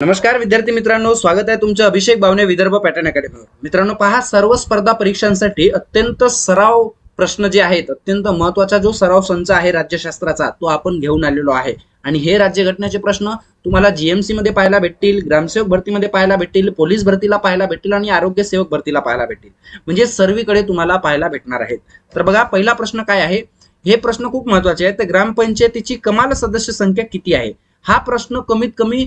नमस्कार विद्यार्थी मित्रांनो. स्वागत आहे तुमचं अभिषेक भावने विदर्भ पॅटर्न अकॅडमीवर. मित्रांनो पहा सर्व स्पर्धा परीक्षांसाठी अत्यंत सराव प्रश्न जे आहेत अत्यंत महत्त्वाचा जो सराव संच आहे राज्यशास्त्राचा तो आपण घेऊन आलेलो आहे. आणि हे राज्यघटनेचे प्रश्न तुम्हाला जीएमसी मध्ये पाहायला भेटतील ग्रामसेवक भरतीमध्ये पाहायला भेटतील पोलीस भरतीला पाहायला भेटतील आणि आरोग्य सेवक भरतीला पाहायला भेटतील. म्हणजे सर्वीकडे तुम्हाला पाहायला भेटणार आहेत. तर बघा पहिला प्रश्न काय आहे? हे प्रश्न खूप महत्त्वाचे आहेत. तर ग्रामपंचायतीची कमाल सदस्य संख्या किती आहे? हा प्रश्न कमीत कमी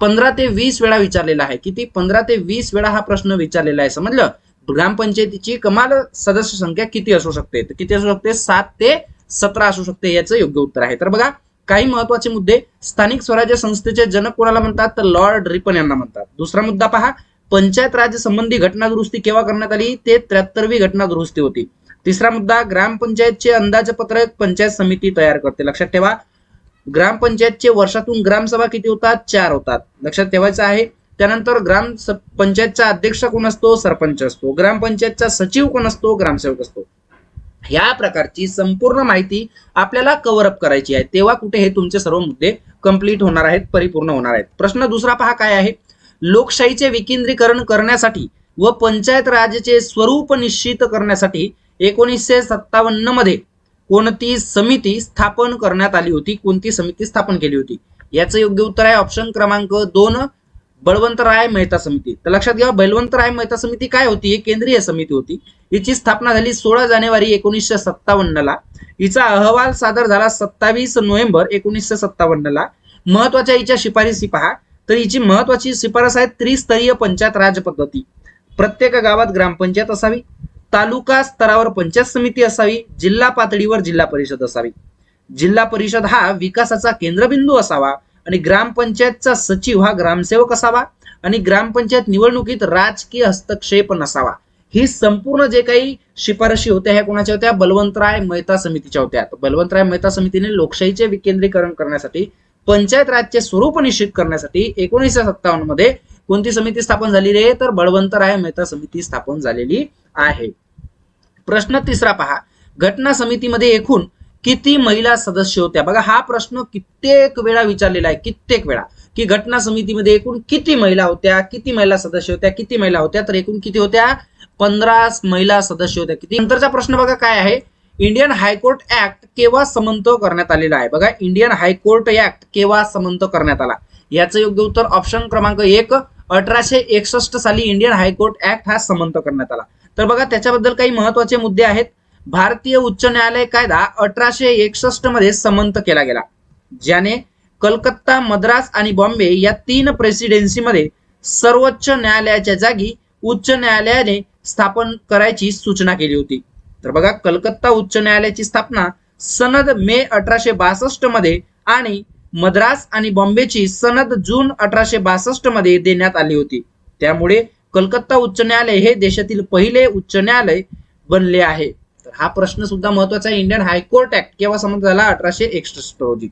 पंधरा ते वीस वेळा विचारलेला आहे. किती? पंधरा ते वीस वेळा हा प्रश्न विचारलेला आहे. समजलं? ग्रामपंचायतीची कमाल सदस्य संख्या किती असू शकते? तर किती असू शकते? सात ते सतरा असू शकते याचं योग्य उत्तर आहे. तर बघा काही महत्त्वाचे मुद्दे. स्थानिक स्वराज्य संस्थेचे जनक कोणाला म्हणतात? तर लॉर्ड रिपन यांना म्हणतात. दुसरा मुद्दा पहा. पंचायत राज्य संबंधी घटना दुरुस्ती केव्हा करण्यात आली? ते त्र्याहत्तरवी घटना दुरुस्ती होती. तिसरा मुद्दा ग्रामपंचायतचे अंदाजपत्रक पंचायत समिती तयार करते. लक्षात ठेवा. ग्रामपंचायतचे वर्षातून ग्रामसभा किती होतात? चार होतात. लक्षात ठेवायचं आहे. त्यानंतर ग्राम पंचायतचा अध्यक्ष कोण असतो? सरपंच असतो. ग्रामपंचायतचा सचिव कोण असतो? ग्रामसेवक असतो. या प्रकारची संपूर्ण माहिती आपल्याला कव्हर अप करायची आहे. तेव्हा कुठे हे तुमचे सर्व मुद्दे कंप्लीट होणार आहेत परिपूर्ण होणार आहेत. प्रश्न दुसरा पहा काय आहे? लोकशाहीचे विकेंद्रीकरण करण्यासाठी व पंचायत राजचे स्वरूप निश्चित करण्यासाठी एकोणीसशे सत्तावन्नमध्ये कोणती समिती स्थापन करण्यात आली होती कोणती समिती स्थापन केली होती? याचं योग्य उत्तर आहे ऑप्शन क्रमांक दोन बळवंतराय मेहता समिती. तर लक्षात घ्या बळवंतराय मेहता समिती काय होती? ही केंद्रीय समिती होती. हिची स्थापना झाली सोळा जानेवारी एकोणीसशे सत्तावन्न ला हिचा अहवाल सादर झाला सत्तावीस नोव्हेंबर एकोणीसशे सत्तावन्न ला महत्त्वाच्या हिच्या शिफारसी पहा. तर हिची महत्वाची शिफारस आहे त्रिस्तरीय पंचायत राज पद्धती. प्रत्येक गावात ग्रामपंचायत असावी तालुका स्तरावर पंचायत समिती असावी जिल्हा पातळीवर जिल्हा परिषद असावी. जिल्हा परिषद हा विकासाचा केंद्रबिंदू असावा आणि ग्रामपंचायतचा सचिव हा ग्रामसेवक असावा आणि ग्रामपंचायत निवडणुकीत राजकीय हस्तक्षेप नसावा. ही संपूर्ण जे काही शिफारशी होत्या ह्या कोणाच्या होत्या? बलवंतराय मेहता समितीच्या होत्या. बलवंतराय मेहता समितीने लोकशाहीचे विकेंद्रीकरण करण्यासाठी पंचायत राजचे स्वरूप निश्चित करण्यासाठी एकोणीसशे सत्तावन्नमध्ये कोणती समिती स्थापन झालेली आहे? तर बळवंतराय मेहता समिती स्थापन झालेली आहे. प्रश्न तिसरा पहा. घटना समितीमध्ये एकूण किती महिला सदस्य होत्या? बघा हा प्रश्न कित्येक वेळा विचारलेला आहे. कित्येक वेळा. की घटना समितीमध्ये एकूण किती महिला होत्या? किती महिला सदस्य होत्या? किती महिला होत्या? तर एकूण किती होत्या? पंधरा महिला सदस्य होत्या. किती? नंतरचा प्रश्न बघा काय आहे? इंडियन हायकोर्ट ऍक्ट केव्हा समंत करण्यात आलेला आहे? बघा इंडियन हायकोर्ट ऍक्ट केव्हा समंत करण्यात आला? याचं योग्य उत्तर ऑप्शन क्रमांक एक अठराशे एकसष्ट साली इंडियन हायकोर्ट ऍक्ट हा समंत करण्यात आला. तर बघा त्याच्याबद्दल काही महत्त्वाचे मुद्दे आहेत. भारतीय उच्च न्यायालय कायदा अठराशे एकसष्टमध्ये समंत केला गेला ज्याने कलकत्ता मद्रास आणि बॉम्बे या तीन प्रेसिडेन्सीमध्ये सर्वोच्च न्यायालयाच्या जागी उच्च न्यायालयाने स्थापन करायची सूचना केली होती. तर बघा कलकत्ता उच्च न्यायालयाची स्थापना सनद मे अठराशे बासष्टमध्ये आणि मद्रास आणि बॉम्बेची सनद जून अठराशे बासष्टमध्ये देण्यात आली होती. त्यामुळे कलकत्ता उच्च न्यायालय हे देशातील पहिले उच्च न्यायालय बनले आहे. तर हा प्रश्न सुद्धा महत्त्वाचा आहे. इंडियन हायकोर्ट ऍक्ट केव्हा समज झाला? अठराशे एकसष्ट रोजी.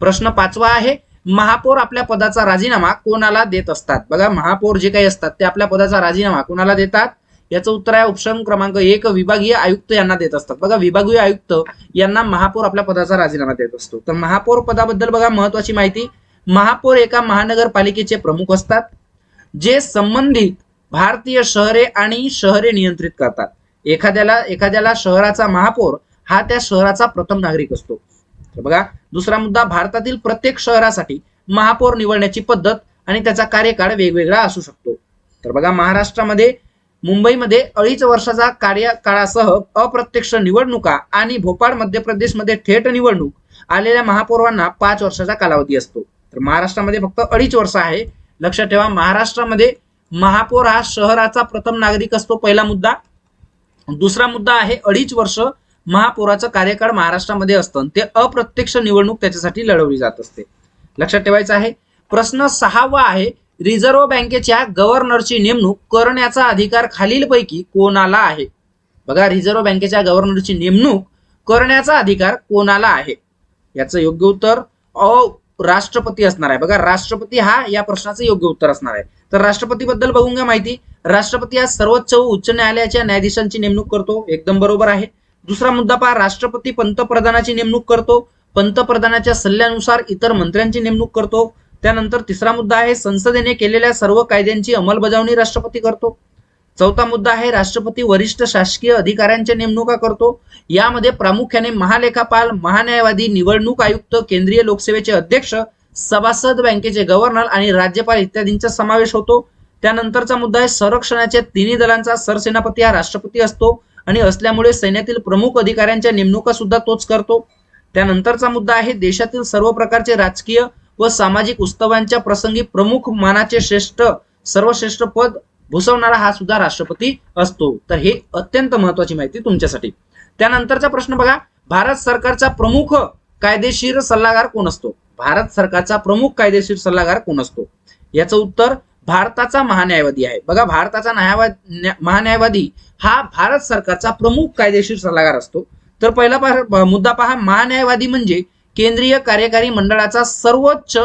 प्रश्न पाचवा आहे महापौर आपल्या पदाचा राजीनामा कोणाला देत असतात? बघा महापौर जे काही असतात ते आपल्या पदाचा राजीनामा कोणाला देतात? याचं उत्तर आहे ऑप्शन क्रमांक एक विभागीय आयुक्त यांना देत असतात. बघा विभागीय आयुक्त यांना महापौर आपल्या पदाचा राजीनामा देत असतो. तर महापौर पदाबद्दल बघा महत्वाची माहिती. महापौर एका महानगरपालिकेचे प्रमुख असतात जे संबंधित भारतीय शहरे आणि शहरे नियंत्रित करतात. एखाद्याला एखाद्याला शहराचा महापौर हा त्या शहराचा प्रथम नागरिक असतो. तर बघा दुसरा मुद्दा भारतातील प्रत्येक शहरासाठी महापौर निवडण्याची पद्धत आणि त्याचा कार्यकाळ वेगवेगळा असू शकतो. तर बघा महाराष्ट्रामध्ये मुंबईमध्ये अडीच वर्षाचा कार्यकाळासह अप्रत्यक्ष निवडणुका आणि भोपाळ मध्य प्रदेशमध्ये थेट निवडणूक आलेल्या महापौरांना पाच वर्षाचा कालावधी असतो. तर महाराष्ट्रामध्ये फक्त अडीच वर्ष आहे. लक्षात ठेवा महाराष्ट्रामध्ये महापौर हा शहराचा प्रथम नागरिक असतो पहिला मुद्दा. दुसरा मुद्दा आहे अडीच वर्ष महापौराचं कार्यकाळ महाराष्ट्रामध्ये असतं आणि ते अप्रत्यक्ष निवडणूक त्याच्यासाठी लढवली जात असते. लक्षात ठेवायचं आहे प्रश्न सहावा आहे रिझर्व्ह बँकेच्या गव्हर्नरची नेमणूक करण्याचा अधिकार खालीलपैकी कोणाला आहे? बघा रिझर्व्ह बँकेच्या गव्हर्नरची नेमणूक करण्याचा अधिकार कोणाला आहे? याचं योग्य उत्तर अ राष्ट्रपती असणार आहे. बघा राष्ट्रपती हा या प्रश्नाचं योग्य उत्तर असणार आहे. तर राष्ट्रपती बद्दल बघून घ्या माहिती. राष्ट्रपती हा सर्वोच्च उच्च न्यायालयाच्या न्यायाधीशांची नेमणूक करतो. एकदम बरोबर आहे. दुसरा मुद्दा पहा. राष्ट्रपती पंतप्रधानाची नेमणूक करतो. पंतप्रधानाच्या सल्ल्यानुसार इतर मंत्र्यांची नेमणूक करतो. त्यानंतर तिसरा मुद्दा आहे संसदेने केलेल्या सर्व कायद्यांची अंमलबजावणी राष्ट्रपती करतो. चौथा मुद्दा आहे राष्ट्रपती वरिष्ठ शासकीय अधिकाऱ्यांच्या नेमणुका करतो. यामध्ये प्रामुख्याने महालेखापाल महान्यायवादी निवडणूक आयुक्त केंद्रीय लोकसेवेचे अध्यक्ष सभासद बँकेचे गव्हर्नर आणि राज्यपाल इत्यादींचा समावेश होतो. त्यानंतरचा मुद्दा आहे संरक्षणाच्या तिन्ही दलांचा सरसेनापती हा राष्ट्रपती असतो आणि असल्यामुळे सैन्यातील प्रमुख अधिकाऱ्यांच्या नेमणुका सुद्धा तोच करतो. त्यानंतरचा मुद्दा आहे देशातील सर्व प्रकारचे राजकीय व सामाजिक उत्सवांच्या प्रसंगी प्रमुख मानाचे श्रेष्ठ सर्वश्रेष्ठ पद भूषवणारा हा सुद्धा राष्ट्रपती असतो. तर हे अत्यंत महत्वाची माहिती तुमच्यासाठी. त्यानंतरचा प्रश्न बघा. भारत सरकारचा प्रमुख कायदेशीर सल्लागार कोण असतो? भारत सरकारचा प्रमुख कायदेशीर सल्लागार कोण असतो? याचं उत्तर भारताचा महान्यायवादी आहे. बघा भारताचा न्यायवाद महान्यायवादी हा भारत सरकारचा प्रमुख कायदेशीर सल्लागार असतो. तर पहिला पहा- मुद्दा पहा. महान्यायवादी म्हणजे केंद्रीय कार्यकारी मंडळाचा सर्वोच्च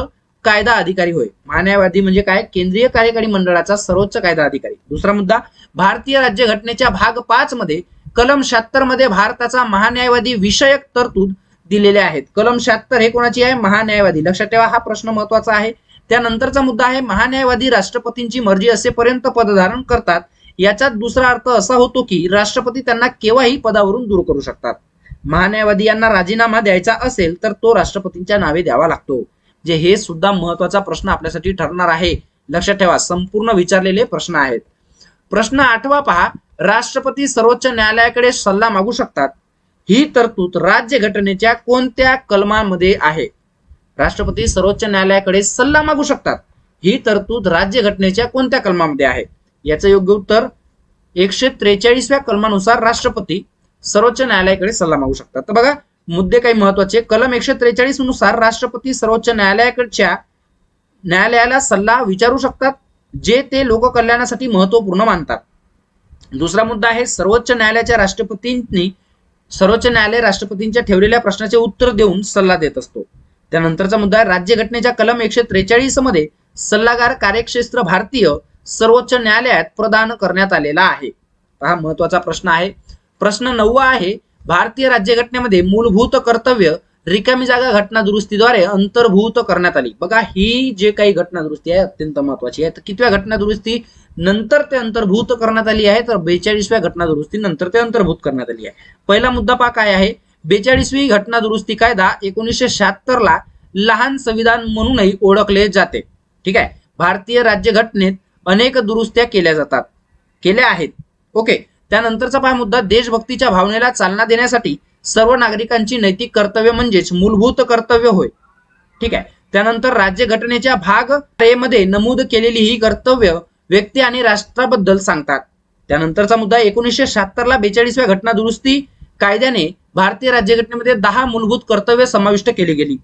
कायदा अधिकारी होय. महान्यायवादी म्हणजे काय? केंद्रीय कार्यकारी मंडळाचा सर्वोच्च कायदा अधिकारी. दुसरा मुद्दा भारतीय राज्यघटनेच्या भाग पाच मध्ये कलम शहात्तरमध्ये भारताचा महान्यायवादी विषयक तरतूद दिलेले आहेत. कलम शहात्तर हे कोणाची आहे? महान्यायवादी. लक्षात ठेवा हा प्रश्न महत्त्वाचा आहे. त्यानंतरचा मुद्दा आहे महान्यायवादी राष्ट्रपतींची मर्जी असेपर्यंत पदधारण करतात. याचा दुसरा अर्थ असा होतो की राष्ट्रपती त्यांना केव्हाही पदावरून दूर करू शकतात. महान्यायवादी यांना राजीनामा द्यायचा असेल तर तो राष्ट्रपतींच्या नावे द्यावा लागतो. जे हे सुद्धा महत्त्वाचा प्रश्न आपल्यासाठी ठरणार आहे. लक्षात ठेवा संपूर्ण विचारलेले प्रश्न आहेत. प्रश्न आठवा पहा राष्ट्रपती सर्वोच्च न्यायालयाकडे सल्ला मागू शकतात. ही तरतूद राज्य घटनेच्या कोणत्या कलमामध्ये आहे? राष्ट्रपती सर्वोच्च न्यायालयाकडे सल्ला मागू शकतात. ही तरतूद राज्य घटनेच्या कोणत्या कलमामध्ये आहे? याचं योग्य उत्तर एकशे त्रेचाळीसव्या कलमानुसार राष्ट्रपती सर्वोच्च न्यायालयाकडे सल्ला मागू शकतात. तर बघा मुद्दे काही महत्त्वाचे कलम एकशे त्रेचाळीसनुसार राष्ट्रपती सर्वोच्च न्यायालयाकडच्या न्यायालयाला सल्ला विचारू शकतात जे ते लोककल्याणासाठी महत्त्वपूर्ण मानतात. दुसरा मुद्दा आहे सर्वोच्च न्यायालयाच्या राष्ट्रपतींनी सर्वोच्च न्यायालय राष्ट्रपतींच्या ठेवलेल्या प्रश्नाचे उत्तर देऊन सल्ला देत असतो. त्यानंतरचा मुद्दा आहे राज्यघटनेच्या कलम एकशे त्रेचाळीसमध्ये सल्लागार कार्यक्षेत्र भारतीय सर्वोच्च न्यायालयात प्रदान करण्यात आलेला आहे. हा महत्त्वाचा प्रश्न आहे. प्रश्न नववा आहे भारतीय राज्यघटनेमध्ये मूलभूत कर्तव्य रिकामी जागा घटना दुरुस्तीद्वारे अंतर्भूत करण्यात आली. बघा ही जे काही घटना दुरुस्ती आहे अत्यंत महत्वाची आहे. तर कितव्या घटना दुरुस्ती? नंतर ते अंतर्भूत करण्यात आली आहे तर बेचाळीसव्या घटना दुरुस्ती नंतर ते अंतर्भूत करण्यात आली आहे. पहिला मुद्दा पा काय आहे? बेचाळीसवी घटना दुरुस्ती कायदा एकोणीसशे शहात्तर ला लहान संविधान म्हणूनही ओळखले जाते. ठीक आहे? भारतीय राज्यघटनेत अनेक दुरुस्त्या केल्या जातात. केल्या आहेत. ओके. त्यानंतरचा पहा मुद्दा देशभक्तीच्या भावनेला चालना देण्यासाठी सर्व नागरिकांची नैतिक कर्तव्य म्हणजेच मूलभूत कर्तव्य होय. ठीक आहे. त्यानंतर राज्यघटनेच्या भागमध्ये नमूद केलेली ही कर्तव्य व्यक्ती आणि राष्ट्राबद्दल सांगतात. त्यानंतरचा मुद्दा एकोणीसशे शहात्तर ला बेचाळीसव्या घटना दुरुस्ती कायद्याने भारतीय राज्यघटनेमध्ये दहा मूलभूत कर्तव्य समाविष्ट केली गेली.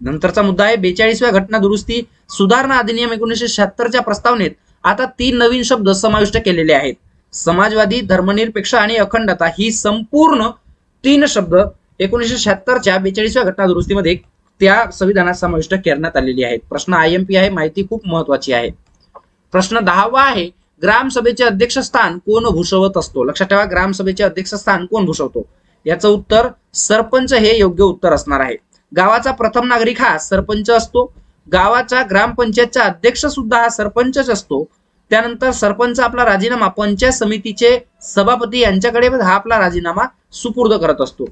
नंतरचा मुद्दा आहे बेचाळीसव्या घटना दुरुस्ती सुधारणा अधिनियम एकोणीसशे शहात्तरच्या प्रस्तावनेत आता तीन नवीन शब्द समाविष्ट केलेले आहेत. समाजवादी धर्मनिरपेक्ष आणि अखंडता ही संपूर्ण तीन शब्द एकोणीसशे शहात्तरच्या बेचाळीसव्या घटना दुरुस्तीमध्ये त्या संविधानात समाविष्ट करण्यात आलेली आहेत. प्रश्न आय एम पी आहे माहिती खूप महत्वाची आहे. प्रश्न दहावा आहे ग्रामसभेचे अध्यक्षस्थान कोण भूषवत असतो? लक्षात ठेवा ग्रामसभेचे अध्यक्षस्थान कोण भूषवतो? याचं उत्तर सरपंच हे योग्य उत्तर असणार आहे. गावाचा प्रथम नागरिक हा सरपंच असतो. गावाच्या ग्रामपंचायतचा अध्यक्ष सुद्धा हा सरपंचच असतो. त्यानंतर सरपंच आपला राजीनामा पंचायत समितीचे सभापती यांच्याकडे हा आपला राजीनामा सुपूर्द करत असतो.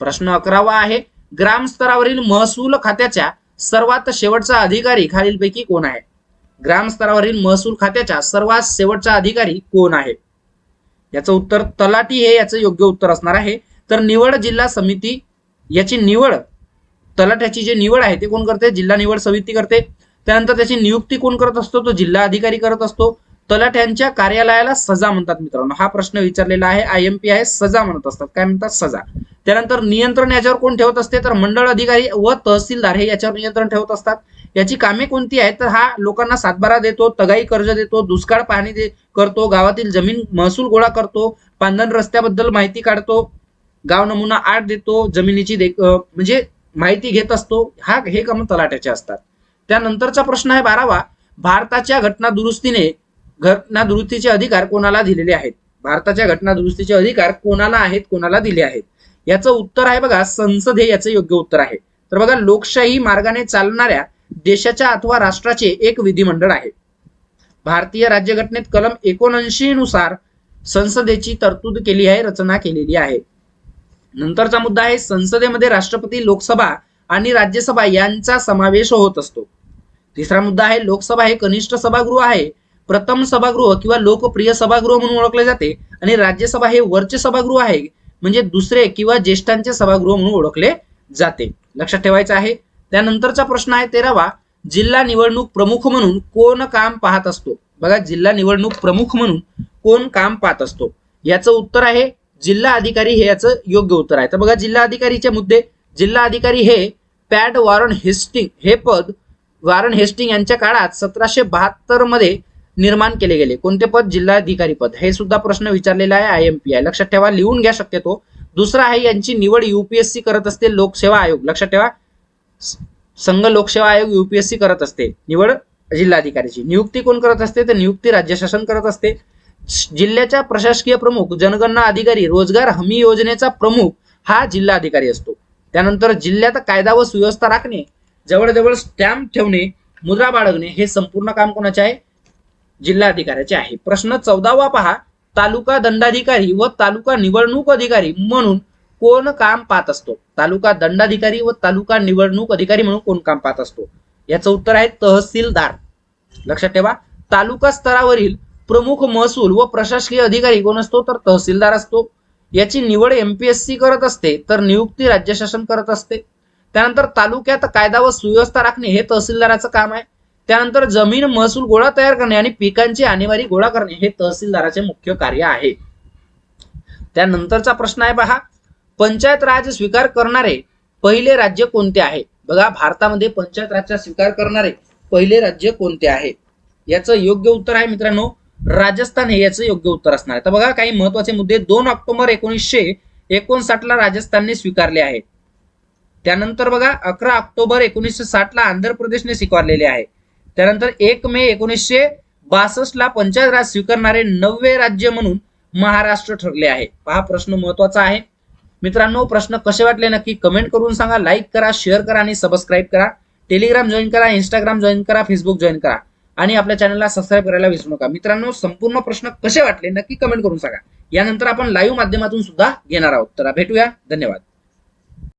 प्रश्न अकरावा आहे ग्रामस्तरावरील महसूल खात्याच्या सर्वात शेवटचा अधिकारी खालीलपैकी कोण आहे? ग्रामस्तरावरील महसूल खात्याच्या सर्वात शेवटचा अधिकारी कोण आहे? याचं उत्तर तलाटी हे याचं योग्य उत्तर असणार आहे. तर निवड जिल्हा समिती याची निवड तलाठ्याची जी निवड आहे ते कोण करते? जिल्हा निवड समिती करते. त्यानंतर त्याची नियुक्ती कोण करत असतो? तो जिल्हा अधिकारी करत असतो. तलाठ्यांच्या कार्यालयाला सजा म्हणतात मित्रांनो. हा प्रश्न विचारलेला आहे. आय एम पी आहे सजा म्हणत असतात. काय म्हणतात? सजा. त्यानंतर नियंत्रण याच्यावर कोण ठेवत असते? तर मंडळ अधिकारी व तहसीलदार हे याच्यावर नियंत्रण ठेवत असतात. याची कामे कोणती आहेत? तर हा लोकांना सातबारा देतो तगाई कर्ज देतो दुष्काळ पाहणी दे करतो गावातील जमीन महसूल गोळा करतो पांधन रस्त्याबद्दल माहिती काढतो गाव नमुना आठ देतो जमिनीची देख म्हणजे माहिती घेत असतो. हा हे काम तलाट्याचे असतात. त्यानंतरचा प्रश्न आहे बारावा. भारताच्या घटना दुरुस्तीने घटना दुरुस्तीचे अधिकार कोणाला दिलेले आहेत? भारताच्या घटना दुरुस्तीचे अधिकार कोणाला आहेत कोणाला दिले आहेत? याचं उत्तर आहे बघा संसद हे याचं योग्य उत्तर आहे. तर बघा लोकशाही मार्गाने चालणाऱ्या देशाच्या अथवा राष्ट्राचे एक विधिमंडळ आहे. भारतीय राज्यघटनेत कलम एकोणऐंशी नुसार संसदेची तरतूद केली आहे रचना केलेली आहे. नंतरचा मुद्दा आहे संसदेमध्ये राष्ट्रपती लोकसभा आणि राज्यसभा यांचा समावेश होत असतो. तिसरा मुद्दा आहे लोकसभा हे कनिष्ठ सभागृह आहे. प्रथम सभागृह किंवा लोकप्रिय सभागृह म्हणून ओळखले जाते आणि राज्यसभा हे वरचे सभागृह आहे म्हणजे दुसरे किंवा ज्येष्ठांचे सभागृह म्हणून ओळखले जाते. लक्षात ठेवायचं आहे. त्यानंतरचा प्रश्न आहे तेरावा जिल्हा निवडणूक प्रमुख म्हणून कोण काम पाहत असतो? बघा जिल्हा निवडणूक प्रमुख म्हणून कोण काम पाहत असतो? याचं उत्तर आहे जिल्हा अधिकारी हे याचं योग्य उत्तर आहे. तर बघा जिल्हा अधिकारीचे मुद्दे. जिल्हा अधिकारी हे पॅड वॉरन हेस्टिंग हे पद वॉरन हेस्टिंग यांच्या काळात सतराशे बहात्तरमध्ये निर्माण केले गेले. कोणते पद? जिल्हाधिकारी पद. हे सुद्धा प्रश्न विचारलेला आहे आय एम पी आय लक्षात ठेवा लिहून घ्या शक्यतो. दुसरा आहे यांची निवड युपीएससी करत असते लोकसेवा आयोग. लक्षात ठेवा संघ लोकसेवा आयोग युपीएससी करत असते. निवड जिल्हाधिकारीची. नियुक्ती कोण करत असते? तर नियुक्ती राज्य शासन करत असते. जिल्ह्याच्या प्रशासकीय प्रमुख जनगणना अधिकारी रोजगार हमी योजनेचा प्रमुख हा जिल्हा अधिकारी असतो. त्यानंतर जिल्ह्यात कायदा व सुव्यवस्था राखणे जवळजवळ स्टॅम्प ठेवणे मुद्रा बाळगणे हे संपूर्ण काम कोणाचे आहे? जिल्हाधिकाऱ्याचे आहे. प्रश्न चौदावा पहा. तालुका दंडाधिकारी व तालुका निवडणूक अधिकारी म्हणून कोण काम पाहत असतो? तालुका दंडाधिकारी व तालुका निवडणूक अधिकारी म्हणून कोण काम पाहत असतो? याचं उत्तर आहे तहसीलदार. लक्षात ठेवा. तालुका स्तरावरील प्रमुख महसूल व प्रशासकीय अधिकारी कोण असतो? तर तहसीलदार असतो. याची निवड एमपीएससी करत असते तर नियुक्ती राज्य शासन करत असते. त्यानंतर तालुक्यात कायदा व सुव्यवस्था राखणे हे तहसीलदाराचं काम आहे. त्यानंतर जमीन महसूल गोळा तयार करणे आणि पिकांची आणेवारी गोळा करणे हे तहसीलदाराचे मुख्य कार्य आहे. त्यानंतरचा प्रश्न आहे पहा पंचायत राज स्वीकार करणारे पहिले राज्य कोणते आहे? बघा भारतामध्ये पंचायत राजचा स्वीकार करणारे पहिले राज्य कोणते आहे? याचं योग्य उत्तर आहे मित्रांनो राजस्थान हे याचं योग्य उत्तर असणार आहे. तर बघा काही महत्त्वाचे मुद्दे. दोन ऑक्टोबर एकोणीसशे एकोणसाठ ला राजस्थानने स्वीकारले आहे त्यानंतर बघा अकरा ऑक्टोबर एकोणीसशे साठ ला आंध्र प्रदेशने स्वीकारलेले आहे. त्यानंतर एक मे एकोणीसशे बासष्ट ला पंचायत राज स्वीकारणारे नववे राज्य म्हणून महाराष्ट्र ठरले आहे. हा प्रश्न महत्त्वाचा आहे. मित्रांनो प्रश्न कसे वाटले नक्की कमेंट करून सांगा. लाईक करा शेअर करा आणि सबस्क्राईब करा. टेलिग्राम जॉईन करा इंस्टाग्राम जॉईन करा फेसबुक जॉईन करा. आणि आपल्या चॅनलला सबस्क्राईब करायला विसरू नका. मित्रांनो संपूर्ण प्रश्न कसे वाटले नक्की कमेंट करून सांगा. यानंतर आपण लाईव्ह माध्यमातून सुद्धा घेणार आहोत. तर भेटूया. धन्यवाद.